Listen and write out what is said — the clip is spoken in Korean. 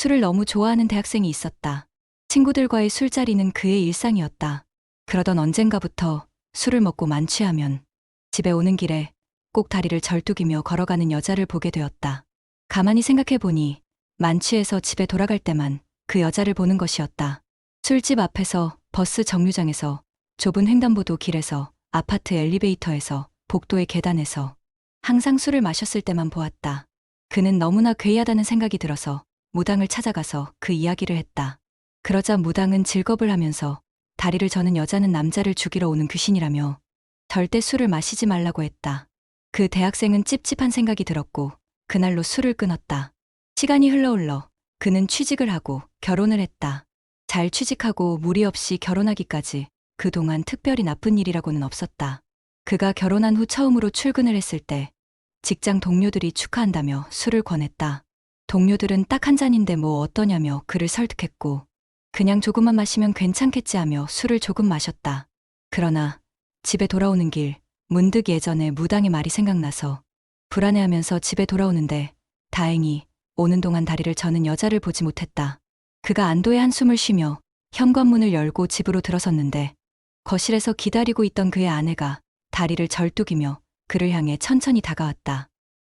술을 너무 좋아하는 대학생이 있었다. 친구들과의 술자리는 그의 일상이었다. 그러던 언젠가부터 술을 먹고 만취하면 집에 오는 길에 꼭 다리를 절뚝이며 걸어가는 여자를 보게 되었다. 가만히 생각해 보니 만취해서 집에 돌아갈 때만 그 여자를 보는 것이었다. 술집 앞에서, 버스 정류장에서, 좁은 횡단보도 길에서, 아파트 엘리베이터에서, 복도의 계단에서 항상 술을 마셨을 때만 보았다. 그는 너무나 괴이하다는 생각이 들어서 무당을 찾아가서 그 이야기를 했다. 그러자 무당은 즐겁을 하면서 다리를 저는 여자는 남자를 죽이러 오는 귀신이라며 절대 술을 마시지 말라고 했다. 그 대학생은 찝찝한 생각이 들었고 그날로 술을 끊었다. 시간이 흘러 흘러 그는 취직을 하고 결혼을 했다. 잘 취직하고 무리 없이 결혼하기까지 그동안 특별히 나쁜 일이라고는 없었다. 그가 결혼한 후 처음으로 출근을 했을 때 직장 동료들이 축하한다며 술을 권했다. 동료들은 딱 한 잔인데 뭐 어떠냐며 그를 설득했고 그냥 조금만 마시면 괜찮겠지 하며 술을 조금 마셨다. 그러나 집에 돌아오는 길 문득 예전에 무당의 말이 생각나서 불안해하면서 집에 돌아오는데 다행히 오는 동안 다리를 저는 여자를 보지 못했다. 그가 안도의 한숨을 쉬며 현관문을 열고 집으로 들어섰는데 거실에서 기다리고 있던 그의 아내가 다리를 절뚝이며 그를 향해 천천히 다가왔다.